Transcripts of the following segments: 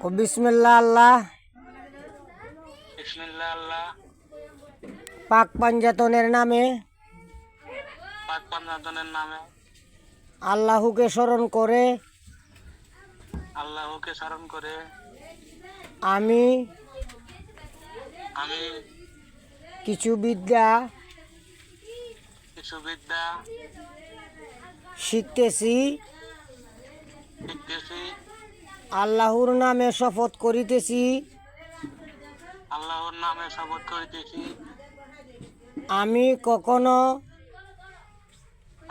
ও বিসমিল্লা আল্লাহ। পাক পাঞ্জাতনের নামে। পাক পাঞ্জাতনের নামে। আল্লাহকে স্মরণ করে। আল্লাহকে স্মরণ করে। আমি। আমি। কিছু বিদ্যা। কিছু বিদ্যা। শিখতেছি। শিখতেছি। আল্লাহর নামে শপথ করিতেছি। আল্লাহর নামে শপথ করিতেছি। আমি কখনো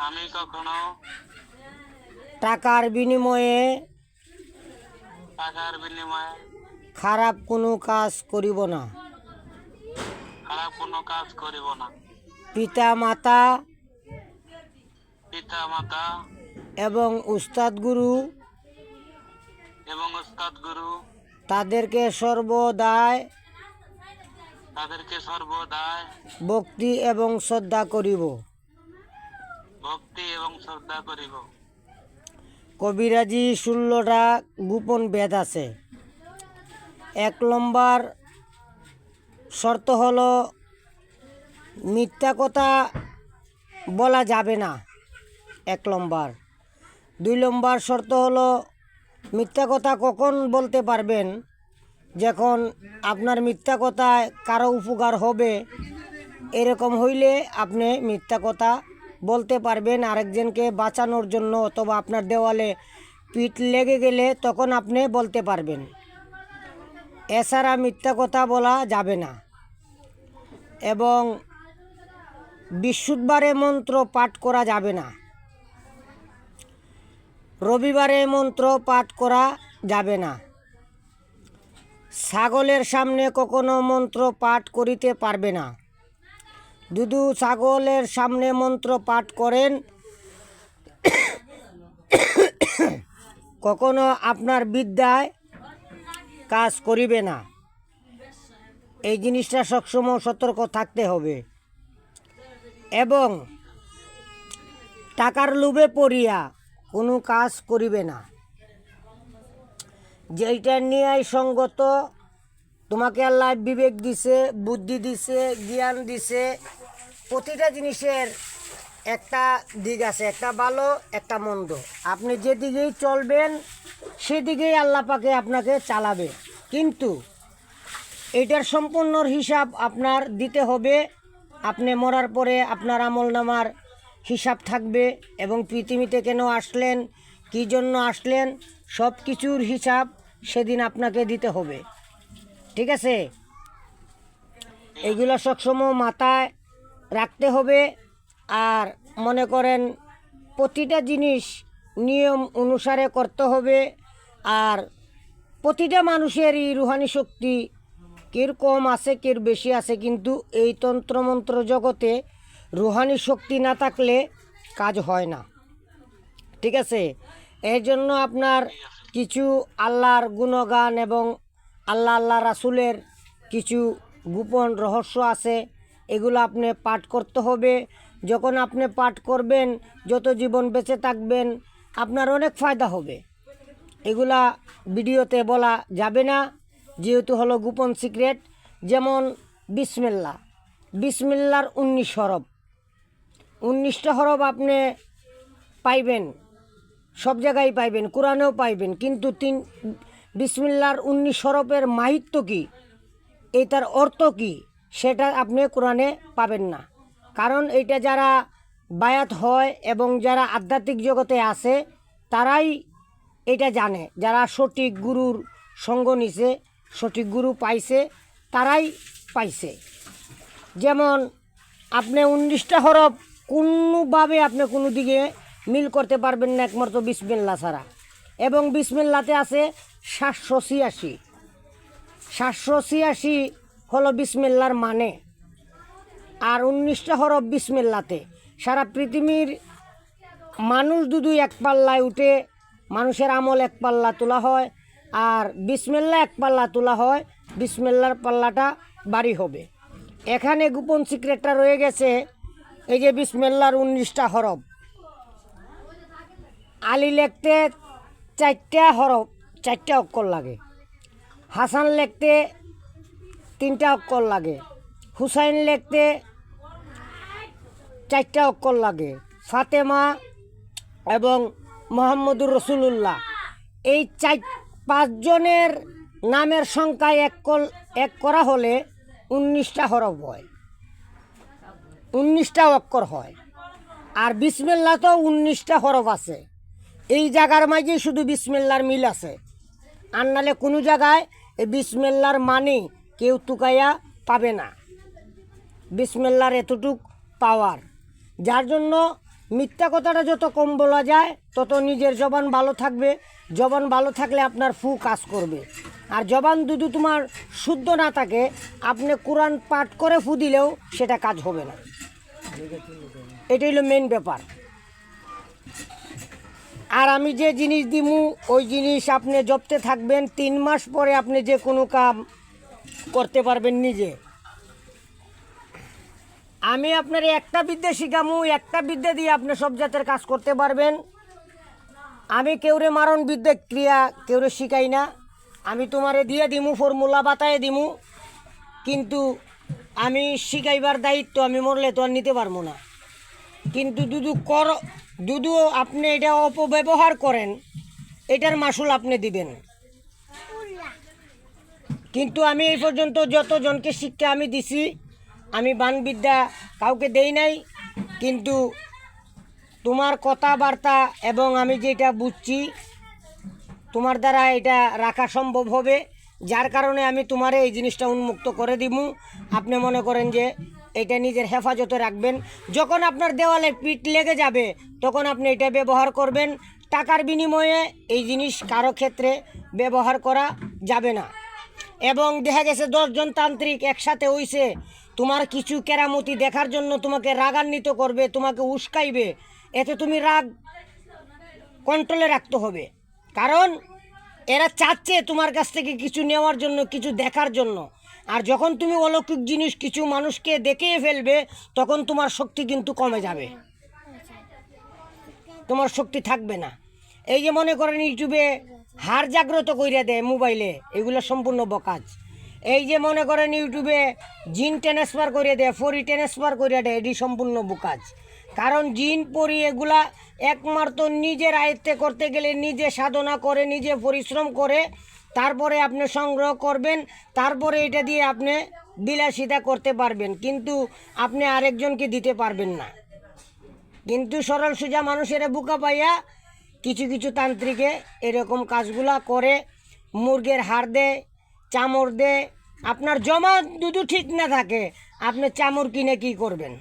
আমি কখনো টাকার বিনিময়ে টাকার বিনিময়ে খারাপ কোনো কাজ করিব না। খারাপ কোনো কাজ করিব না। পিতা মাতা এবং উস্তাদ গুরু এবং উস্তাদ গুরু তাদেরকে সর্বদায় তাদেরকে সর্বদাই ভক্তি এবং শ্রদ্ধা করিব। ভক্তি এবং শ্রদ্ধা করিব। কবিরাজি ষোলোটা গোপন বেদ আছে। এক নম্বর শর্ত হলো মিথ্যা কথা বলা যাবে না। এক নম্বর দুই নম্বর শর্ত হলো, মিথ্যা কথা কখন বলতে পারবেন? যখন আপনার মিথ্যা কথায় কারও উপকার হবে, এরকম হইলে আপনি মিথ্যা কথা বলতে পারবেন আরেকজনকে বাঁচানোর জন্য অথবা আপনার দেওয়ালে পিঠ লেগে গেলে তখন আপনি বলতে পারবেন। এছাড়া মিথ্যা কথা বলা যাবে না। এবং বিশুদ্ধবারে মন্ত্র পাঠ করা যাবে না। রবিবারে মন্ত্র পাঠ করা যাবে না। ছাগলের সামনে কখনো মন্ত্র পাঠ করিতে পারবে না। দুদু ছাগলের সামনে মন্ত্র পাঠ করেন, কখনো আপনার বিদ্যায় কাজ করিবে না। এই জিনিসটা সবসময় সতর্ক থাকতে হবে। এবং টাকার লোভে পড়িয়া কোনো কাজ করিবে না। যেইটা নিয়ে সঙ্গত, তোমাকে আল্লাহ বিবেক দিছে, বুদ্ধি দিছে, জ্ঞান দিছে, প্রতিটা জিনিসের একটা দিক আছে, একটা ভালো, একটা মন্দ। আপনি যেদিকেই চলবেন, সেদিকেই আল্লাহ পাকে আপনাকে চালাবে। কিন্তু এটার সম্পূর্ণ হিসাব আপনার দিতে হবে। আপনি মরার পরে আপনার আমল নামার হিসাব থাকবে এবং পৃথিবীতে কেন আসলেন, কী জন্য আসলেন, সব কিছুর হিসাব সেদিন আপনাকে দিতে হবে। ঠিক আছে? এগুলো সবসময় মাথায় রাখতে হবে আর মনে করেন প্রতিটা জিনিস নিয়ম অনুসারে করতে হবে আর প্রতিটা মানুষেরই রুহানি শক্তি কের কম আছে, কীর বেশি আছে, কিন্তু এই তন্ত্রমন্ত্র জগতে রুহানি শক্তি না থাকলে কাজ হয় না। ঠিক আছে? এর জন্য আপনার কিছু আল্লাহর গুণগান এবং আল্লাহ আল্লাহ রাসুলের কিছু গোপন রহস্য আছে। এগুলো আপনি পাঠ করতে হবে। যখন আপনি পাঠ করবেন, যত জীবন বেঁচে থাকবেন, আপনার অনেক ফায়দা হবে। এগুলা ভিডিওতে বলা যাবে না। যেহেতু হলো গোপন সিক্রেট, যেমন বিসমিল্লা বিসমিল্লার উনিশ হরফ উনিশটা হরফ আপনি পাইবেন, সব জায়গায় পাইবেন, কোরআনেও পাইবেন, কিন্তু তিন, বিসমিল্লার উনিশ হরফের মাহিত্য কী? এই তার অর্থ কী? সেটা আপনি কোরআনে পাবেন না। কারণ এটা যারা বায়াত হয় এবং যারা আধ্যাত্মিক জগতে আছে, তারাই এটা জানে। যারা সঠিক গুরুর সঙ্গ নিছে, সঠিক গুরু পাইছে, তারাই পাইছে। যেমন আপনি উনিশটা হরফ কোনোভাবে আপনি কোনো দিকে মিল করতে পারবেন না একমাত্র বিসমিল্লা ছাড়া। এবং বিসমিল্লাতে আছে সাতশো ছিয়াশি। সাতশো ছিয়াশি হলো বিসমিল্লার মানে। আর উনিশটা হরফ বিসমিল্লাতে। সারা পৃথিবীর মানুষ দুদু এক পাল্লায় উঠে মানুষের আমল এক পাল্লা তোলা হয় আর বিসমিল্লা এক পাল্লা তোলা হয়, বিসমিল্লার পাল্লাটা বাড়ি হবে। এখানে গোপন সিক্রেটটা রয়ে গেছে এই যে বিসমিল্লার উনিশটা হরফ। আলী লিখতে চারটা হরফ, চারটা অক্ষর লাগে। হাসান লিখতে তিনটা অক্ষর লাগে। হুসাইন লিখতে চারটা অক্ষর লাগে। ফাতেমা এবং মোহাম্মদুর রসুলুল্লাহ। এই চার, পাঁচজনের নামের সংখ্যায় এক কল- এক করা হলে উনিশটা হরফ হয়। উনিশটা অক্ষর হয়। আর বিসমিল্লা তো উনিশটা হরফ আছে। এই জায়গার মাঝে শুধু বিসমিল্লার মিল আছে। আর নালে কোনো জায়গায় এই বিসমিল্লার মানে কেউ তুকাইয়া পাবে না। বিসমিল্লার এতটুক পাওয়ার। যার জন্য মিথ্যা কথাটা যত কম বলা যায়, তত নিজের জবান ভালো থাকবে। জবান ভালো থাকলে আপনার ফু কাজ করবে। আর জবান যদি তোমার শুদ্ধ না থাকে, আপনি কোরআন পাঠ করে ফু দিলেও সেটা কাজ হবে না। এটাই হলো মেন ব্যাপার। আর আমি যে জিনিস দিমু, ওই জিনিস আপনি জপতে থাকবেন, তিন মাস পরে আপনি যে কোনো কাম করতে পারবেন নিজে। আমি আপনার একটা বিদ্যা শিখামু, একটা বিদ্যা দিয়ে আপনি সব জাতের কাজ করতে পারবেন। আমি কেউরে মারণ বিদ্যা ক্রিয়া কেউরে শিখাই না। আমি তোমারে দিয়ে দিমু ফর্মুলা বাতায় দিমু। কিন্তু আমি শিখাইবার দায়িত্ব, আমি মরলে তো আর নিতে পারব না। কিন্তু দুদু কর, দুদু আপনি এটা অপব্যবহার করেন, এটার মাসুল আপনি দিবেন। কিন্তু আমি এই পর্যন্ত যতজনকে শিক্ষা আমি দিছি, আমি বানবিদ্যা কাউকে দেই নাই, কিন্তু তোমার কথাবার্তা এবং আমি যেটা বুঝছি, তোমার দ্বারা এটা রাখা সম্ভব হবে। যার কারণে আমি তোমার এই জিনিসটা উন্মুক্ত করে দিমু। আপনি মনে করেন যে এটা নিজের হেফাজতে রাখবেন। যখন আপনার দেওয়ালে পিঠ লেগে যাবে, তখন আপনি এটা ব্যবহার করবেন। টাকার বিনিময়ে এই জিনিস কারও ক্ষেত্রে ব্যবহার করা যাবে না। এবং দেখা গেছে দশজন তান্ত্রিক একসাথে হইছে। তোমার কিছু কেরামতি দেখার জন্য তোমাকে রাগান্বিত করবে, তোমাকে উস্কাইবে। এতে তুমি রাগ কন্ট্রোলে রাখতে হবে। কারণ এরা চাচ্ছে তোমার কাছ থেকে কিছু নেওয়ার জন্য, কিছু দেখার জন্য। আর যখন তুমি অলৌকিক জিনিস কিছু মানুষকে দেখিয়ে ফেলবে, তখন তোমার শক্তি কিন্তু কমে যাবে। তোমার শক্তি থাকবে না। এই যে মনে করেন ইউটিউবে হার জাগ্রত কইরা দেয় মোবাইলে, এগুলো সম্পূর্ণ বকাজ। এই যে মনে করেন ইউটিউবে জিন ট্রান্সফার করে দেয়, ফরি ট্রান্সফার করে দেয়, এটি সম্পূর্ণ বোকাজ। কারণ জিন পরি এগুলা একমাত্র নিজের আয়ত্তে করতে গেলে নিজে সাধনা করে, নিজে পরিশ্রম করে, তারপরে আপনি সংগ্রহ করবেন, তারপরে এটা দিয়ে আপনি বিলাসিতা করতে পারবেন। কিন্তু আপনি আরেকজনকে দিতে পারবেন না। কিন্তু সরল সোজা মানুষেরা বুকা পাইয়া কিছু কিছু তান্ত্রিকে এরকম কাজগুলা করে, মুরগের হাড় দেয় চামড় দেয় আপনার জমা দুধু ঠিক না থাকে, আপনি চামড় কিনে কি করবেন?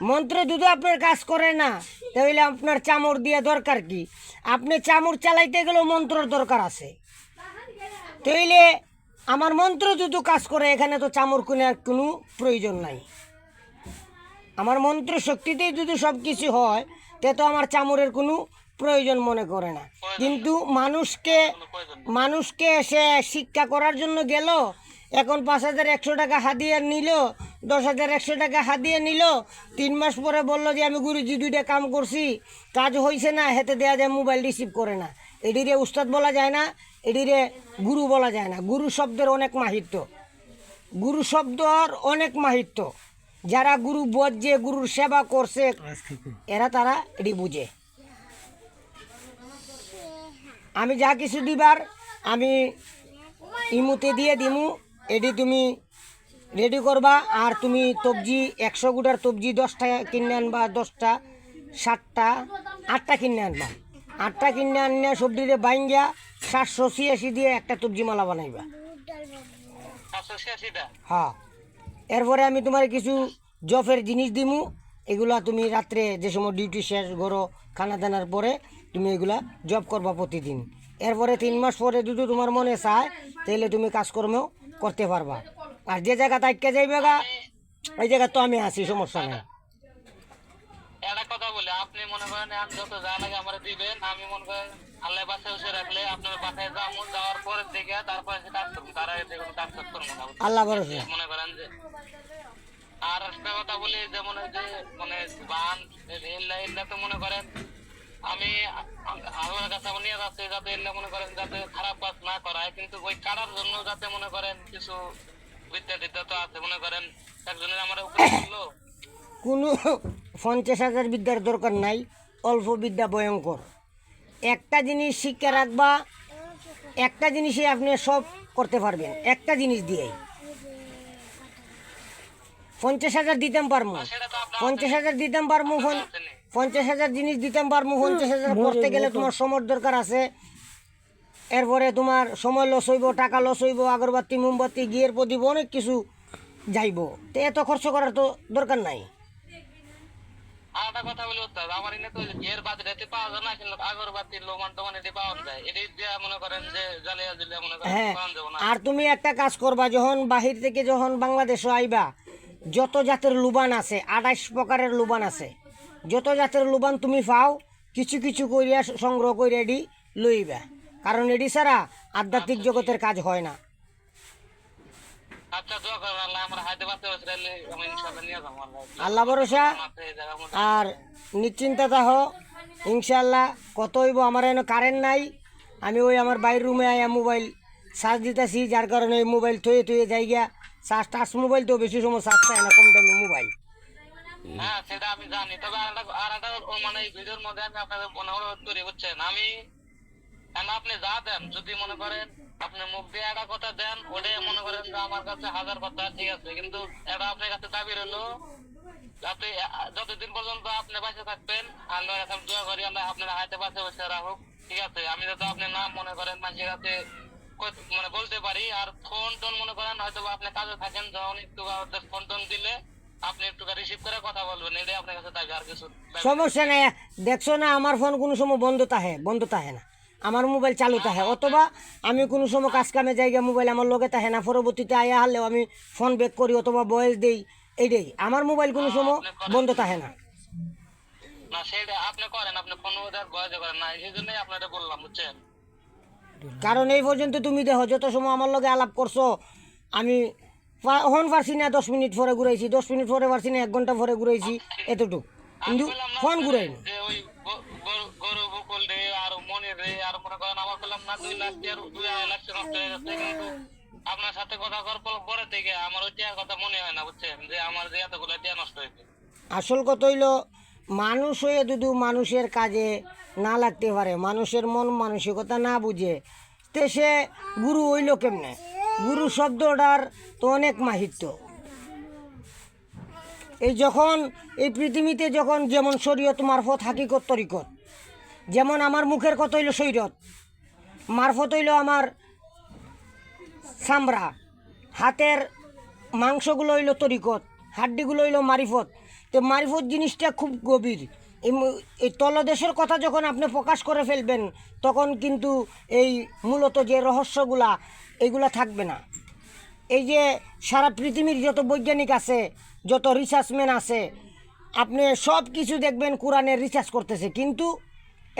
মন্ত্র দুধু আপনার কাজ করে না, তাহলে আপনার চামড় দিয়ে দরকার কি? আপনি চামড় চালাইতে গেলেও মন্ত্রর দরকার আছে। তাইলে আমার মন্ত্র দুধু কাজ করে, এখানে তো চামড় কেনার কোনো প্রয়োজন নাই। আমার মন্ত্র শক্তিতেই যদি সব কিছু হয়, তে তো আমার চামড়ের কোনো প্রয়োজন মনে করে না। কিন্তু মানুষকে মানুষকে সে শিক্ষা করার জন্য গেল এখন পাঁচ হাজার একশো টাকা হাদিয়ে নিল, দশ হাজার একশো টাকা হাদিয়ে নিল। তিন মাস পরে বলল যে, আমি গুরুজি দুইটা কাম করছি, কাজ হয়েছে না, হেতে দেওয়া যায়, মোবাইল রিসিভ করে না। এটিরে উস্তাদ বলা যায় না এটিরে গুরু বলা যায় না। গুরু শব্দের অনেক মাহিত্য। গুরু শব্দর অনেক মাহিত্য। যারা গুরু বজ্জে, গুরুর সেবা করছে, এরা তারা এটি বুঝে। আমি যা কিছু দিবার, আমি ইমুতে দিয়ে দিমু। এটি তুমি রেডি করবা আর তুমি তবজি একশো গুটার তবজি দশটা কিনে আনবা, দশটা, সাতটা, আটটা কিনে আনবা। আটটা কিনে আনিয়া সবজিতে বাইঙ্গা সাতশো ছিয়াশি দিয়ে একটা তবজি মালা বানাইবা। হ্যাঁ। এরপরে আমি তোমার কিছু জফের জিনিস দিমু। এগুলা তুমি রাত্রে যে সময় ডিউটি শেষ করো খানা দানার পরে তুমি এগুলা জব করবা প্রতিদিন। এরপরে তিন মাস পরে যদি তোমার মনে চায়, তাহলে তুমি কাজকর্ম করতে পারবা। আর যে জায়গা তাইকে যাইবে গা ওই জায়গা তো আমি আছি সমস্যা নেই। একটা কথা বলি আপনি মনে করেন যত যা লাগে আমার দিবেন আমি মনে করেন আল্লাহ বাসায় বসে রাখলে আপনার বাসায় যাব যাওয়ার পরে দেখে তারপরে সে কাজ করব তার আগে থেকে কোনো কাজ টাজ করব না আল্লাহ ভরসা। মনে করেন যে আর একটা কথা বলি যেমন যে মানে বান এল্লা এল্লা তো মনে করেন আমি আল্লাহর কাছে আমি নিয়ে যাচ্ছি যাতে এলে মনে করেন যাতে খারাপ কাজ না করায় কিন্তু ওই জন্য যাতে মনে করেন কিছু বিদ্যা টিদ্যা তো আছে মনে করেন একজনের আমার কোনো পঞ্চাশ হাজার বিদ্যার দরকার নাই অল্প বিদ্যা ভয়ঙ্কর। একটা জিনিস শিক্ষা রাখবা একটা জিনিসে আপনি সব করতে পারবেন একটা জিনিস দিয়েই। পঞ্চাশ হাজার দিতাম পারব আপনার পঞ্চাশ হাজার দিতাম পারব। পঞ্চাশ হাজার জিনিস দিতাম পারব পঞ্চাশ হাজার করতে গেলে তোমার সময় দরকার আছে। এরপরে তোমার সময় লস হইব টাকা লস হইব আগরবাতি মোমবাতি গিয়ের প্রদীপ অনেক কিছু যাইব। তো এত খরচ করার তো দরকার নাই। আর কথা বলি ওস্তাদ আমার এনে তো এর বাদ রেতে পাওয়া যায় না কিন্তু আগরবাতি লোমান টোমান এটি পাওয়া যায়। এটি দিয়া মনে করেন যে জ্বালিয়া জ্বালিয়া মনে করেন হ্যাঁ পাওয়া যাব না। আর তুমি একটা কাজ করবা যখন বাহির থেকে যখন বাংলাদেশে আইবা যত জাতের লুবান আছে আঠাইশ প্রকারের লুবান আছে যত জাতের লুবান তুমি পাও কিছু কিছু করিয়া সংগ্রহ করে এডি লইবা। কারণ এডি ছাড়া আধ্যাত্মিক জগতের কাজ হয় না। আচ্ছা আল্লাহ ভরসা। আর নিশ্চিন্তা তাহ ইনশাল্লাহ কত হইব আমার এনে কারেন্ট নাই। আমি ওই আমার বাইর রুমে আয়া মোবাইল চার্জ দিতেছি যার কারণে এই মোবাইল থয়ে থয়ে যাই গিয়া চার্জ টাচ মোবাইল তো বেশি সময় চার্জ চায় না কম দামি মোবাইল হ্যাঁ মানে আপনি আপনি যতদিন পর্যন্ত আপনি বাঁচে থাকবেন, আল্লাহর করি, আল্লাহ আপনার হাতে বাঁচে বসে রাখুক, ঠিক আছে? আমি যাতে আপনার নাম মনে করেন, মানুষের কাছে মানে বলতে পারি, আর ফোন টোন মনে করেন হয়তো আপনি কাজে থাকেন, যখন একটু ফোন টোন দিলে আপনি একটু রিসিভ করে কথা বলবেন এটাই আপনার কাছে দাবি আর কিছু সমস্যা নেই। দেখছ না আমার ফোন কোনো সময় বন্ধ থাকে বন্ধ থাকে না। আমার মোবাইল চালু থাকে অথবা আমি কোনো সময় কাজ কামে জায়গা মোবাইল আমার লগে থাকে না। পরবর্তীতে আয়া হারলেও আমি ফোন ব্যাক করি অথবা বয়স দেই এইটাই। আমার মোবাইল কোনো সময় বন্ধ থাকে না। না সেটা আপনি করেন আপনি ফোন বয়স করেন না এই জন্যই আপনারা বললাম বুঝছেন? কারণ এই পর্যন্ত তুমি দেখো যত সময় আমার লগে আলাপ করছ আমি হন পারছি না দশ মিনিট পরে ঘুরাইছি দশ মিনিট পরে পারছি না এক ঘণ্টা পরে ঘুরাইছি এতটুকু। কিন্তু ফোন ঘুরাই আপনার সাথে কথা করার পর- থেকে আমার ওই কথা মনে হয় না বুঝছেন? যে আমার যে এতগুলো টাকা নষ্ট হয়েছে। আসল কথা হইল মানুষ হয়ে যদি মানুষের কাজে না লাগতে পারে মানুষের মন মানসিকতা না বুঝে তে সে গুরু হইল কেমনে? গুরু শব্দটার তো অনেক মাহিত্য। এই যখন, এই পৃথিবীতে যখন যেমন শরীয়ত মারফত হাকিকত তরিকত, যেমন আমার মুখের কথা হইল শরীয়ত মারফত হইল আমার চামড়া, হাতের মাংসগুলো হইল তরিকত, হাড্ডিগুলো হইল মারিফত, তো মারিফত জিনিসটা খুব গভীর। এই এই তলদেশের কথা যখন আপনি প্রকাশ করে ফেলবেন তখন কিন্তু এই মূলত যে রহস্যগুলা এগুলা থাকবে না। এই যে সারা পৃথিবীর যত বৈজ্ঞানিক আছে যত রিসার্চম্যান আছে আপনি সব কিছু দেখবেন কোরআনের রিসার্চ করতেছে। কিন্তু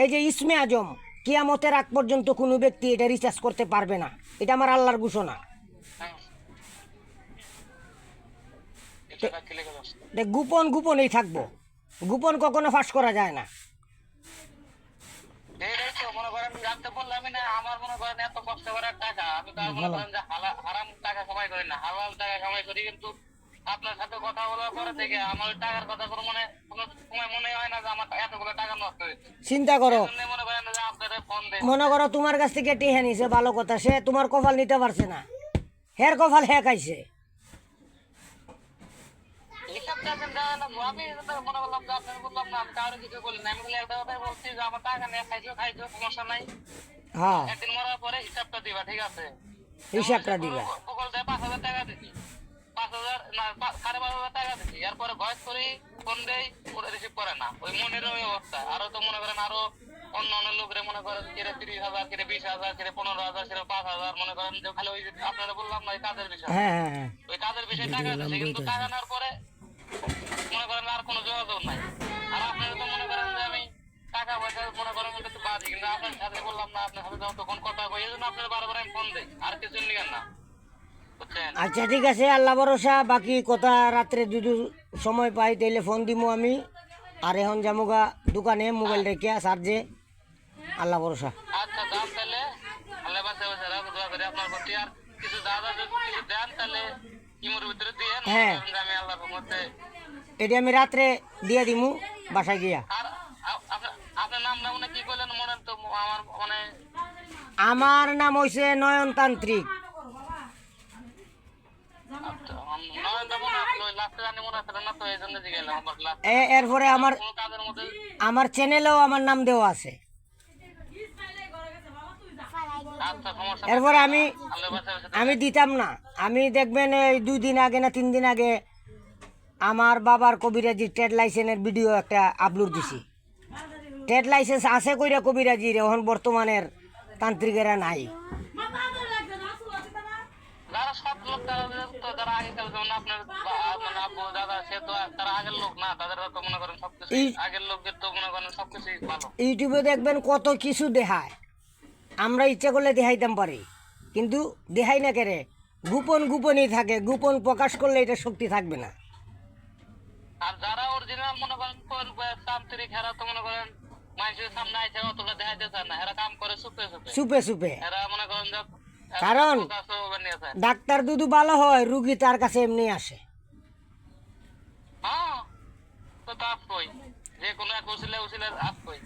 এই যে ইসমে আজম কিয়ামতের আগ পর্যন্ত কোনো ব্যক্তি এটা রিসার্চ করতে পারবে না। এটা আমার আল্লাহর ঘোষণা। গোপন গোপনেই থাকব। গোপন কখনো ফাঁস করা যায় না। আপনার সাথে কথা বলার পরে থেকে আমার টাকার কথা কোনো মনে কোনো সময় মনে হয় যে আমার এতগুলো টাকা নষ্ট হয়েছে। চিন্তা করো। মনে মনে করো তোমার কাছ থেকে টেহে নিছে ভালো কথা। সে তোমার কপাল নিতে পারছে না। হের কপাল হে খাইছে হিসাব দেওয়া লাগবো আমি মনে করলাম যে আপনার বললাম না আমি কারও কিছু বলি না আমি বলি একটা কথাই বলছি যে আমার টাকা নিয়ে খাইছো খাইছো সমস্যা নাই। হ্যাঁ। একদিন মরার পরে হিসাবটা দিবা ঠিক আছে? হিসাবটা দিবা। গুগল দিয়ে পাঁচ হাজার টাকা দিচ্ছি পাঁচ হাজার না সাড়ে পাঁচ হাজার টাকা দিচ্ছি এরপরে ভয়েস করি ফোন দেই ওরা রিসিভ করে না। ওই মনের ওই অবস্থা। আরও তো মনে করেন আরও অন্য অন্য লোকরে মনে করেন কিরে তিরিশ হাজার কিরে বিশ হাজার কিরে পনেরো হাজার পাঁচ হাজার মনে করেন যে খালি ওই আপনারা বললাম না ওই কাজের বিষয়। হ্যাঁ হ্যাঁ ওই কাজের বিষয়ে টাকা দিচ্ছে কিন্তু টাকা নেওয়ার পরে আর কোনো যোগাযোগ নাই। আর আপনারা তো মনে করেন যে আমি টাকা পয়সা মনে করেন যে একটু বাদি কিন্তু আপনার সাথে বললাম না আপনার সাথে তখন কথা কই এই জন্য আপনার বারবার আমি ফোন দিই আর কিছু নিবেন না। আচ্ছা ঠিক আছে আল্লাহ ভরসা বাকি কথা রাত্রে যদি সময় পাই তাইলে ফোন দিমু আমি। আর এখন জামুগা দোকানে মোবাইল রেখে চার্জে আল্লাহ ভরসা। আচ্ছা দাম তাহলে আল্লাহ বাসে বাসে রাখো দোয়া করে আপনার প্রতি আর কিছু দাদা যদি কিছু দেন তাহলে ইমোর ভিতরে দিয়ে হ্যাঁ। আমি আল্লাহর মধ্যে এটি আমি রাত্রে দিয়ে দিমু বাসায় গিয়া। মনে আমার নাম হইছে নয়নতান্ত্রিক। নয়নটা আসলো লাস্টে জানি আসলো না তো এই জন্য জিজ্ঞাসা আমার লাস্ট এ এরপরে আমার আমার চ্যানেলেও আমার নাম দেওয়া আছে। আচ্ছা। এরপরে আমি আমি দিতাম না। আমি দেখবেন এই দুই দিন আগে না তিন দিন আগে আমার বাবার কবিরাজি ট্রেড লাইসেন্সের ভিডিও একটা আপলোড দিছি। ট্রেড লাইসেন্স আছে কইরা কবিরাজির এখন বর্তমানের তান্ত্রিকেরা নাই। মানে ইউটিউবে দেখবেন কত কিছু দেখায়। আমরা ইচ্ছা করলে দেখাইতাম পারি কিন্তু দেখাই না কেরে। গোপন গোপনই থাকে গোপন প্রকাশ করলে এটা শক্তি থাকবে না। আর যারা অরিজিনাল মনে করেন তান্ত্রিক হেরা তো মনে করেন মানুষের সামনে আইসে অতটা দেখাইতে চায় না। হেরা কাম করে সুপে সুপে। সুপে চুপে এরা মনে করেন যে কারণ ডাক্তার দুধু ভালো হয় রুগী তার কাছে এমনি আসে। হ্যাঁ তো তা কই যে কোনো এক উচিলে উচিলে আসবই।